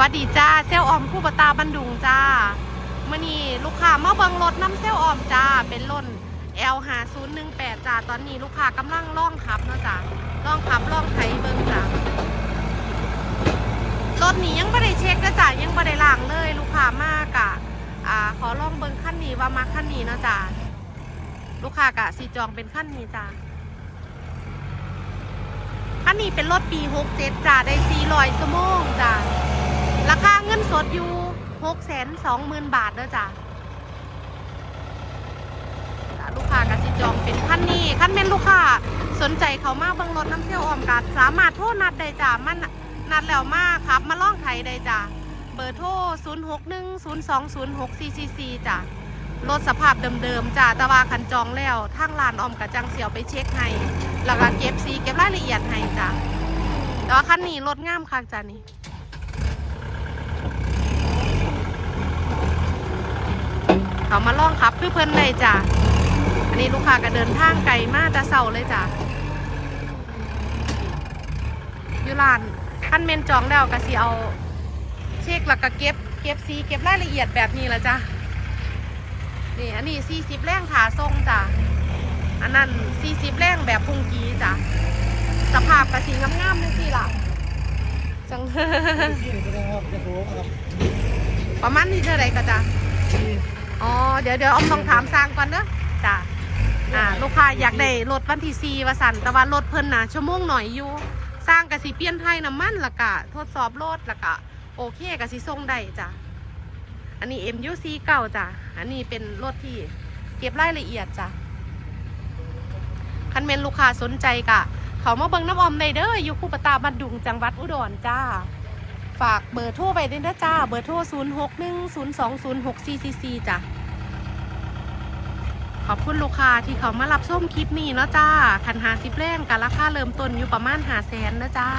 วัสดีจ้าเซลลออมคู่ปตาบันดุงจ้ามื่อนี้ลูกค้ามาเบิงรถน้ำเซลลออมจ้าเป็นรถ L 5 0 1 8จ้าตอนนี้ลูกค้ากำลังล่องขับเนาะจ้าล่องขับล่องไถเบิงจ้ารถนี้ยังไม่ได้เช็คนะจ้ายังไม่ได้ล้างเลย ลูกค้ามากะอ่าขอล่องเบิงขั้นนี้ว่ามาขั้นนี้เนาะจ้าลูกค้ากะสีจองเป็นขั้นนี้จ้าอันนี้เป็นรถปี67จ้าได้400ชั่วโม คาเงินสดอยู่620,000บาทเด้อจ้ะลูกค้ากสิจองเป็นคันนี้คันเป็นลูกค้าสนใจเขามาเบิ่งรถน้ำเที่ยวออมกัดสามารถโทรนัดได้จ้ามันนัดแล้วมากครับ มาล่องไทยได้จ้าเบอร์โทร 0610206444 จ้ารถสภาพเดิมๆ จ้าแต่ว่าคันจองแล้วทางร้านออมกะจังเสียวไปเช็คให้ แล้วก็เก็บสีเก็บรายละเอียดให้จ้ะแต่ว่าคันนี้รถงามคักจ้ะนี่ เขามาล่องขับคือเพิ่นเลยจ้ะอันนี้ลูกค้าก็เดินทางไกลมากแต่เศร้าเลยจ้ะอยู่ร้านขั้นเมนจองแล้วก็สิเอาเช็คแล้วก็เก็บเก็บสีเก็บรายละเอียดแบบนี้ละจ้ะนี่อันนี้สี่สิบแรงขาทรงจ้ะอันนั้น40แรงแบบพุงกีจ้ะสภาพกระสีงามๆนึงสิล่ะจังที่นี่ก็ได้ครับจะประมาณนี้เท่าไรก็จ้ะ อ๋อ เดี๋ยวเดี๋ยวออมต้องถามสร้างก่อนเนอะจ้ะอ่าลูกค้าอยากได้รถวันที่สี่วสันแต่ว่ารถเพิ่นนะชั่วโมงหน่อยอยู่ สร้างกะสิเปลี่ยนไทยน้ำมันละกะ ทดสอบรถละกะ โอเคกะสิส่งได้จ้ะ อันนี้ MUC เก่าจ้ะ อันนี้เป็นรถที่เก็บรายละเอียดจ้ะคันเมนลูกค้าสนใจกะ เขามาเบิ่งน้ำออมในเด้ออยู่คู่ปตาบันดุงจังหวัดอุดรจ้า ฝากเบอร์โทรไปด้วยนะจ้า เบอร์โทร 0 6 1 0 2 0 6 4 4 4จ้ะ ขอบคุณลูกค้าที่เขามารับส้มคลิปนี้เนาะจ้าคันหาสิบแรงกับราคาเริ่มต้นอยู่ประมาณหาแสนนะจ้า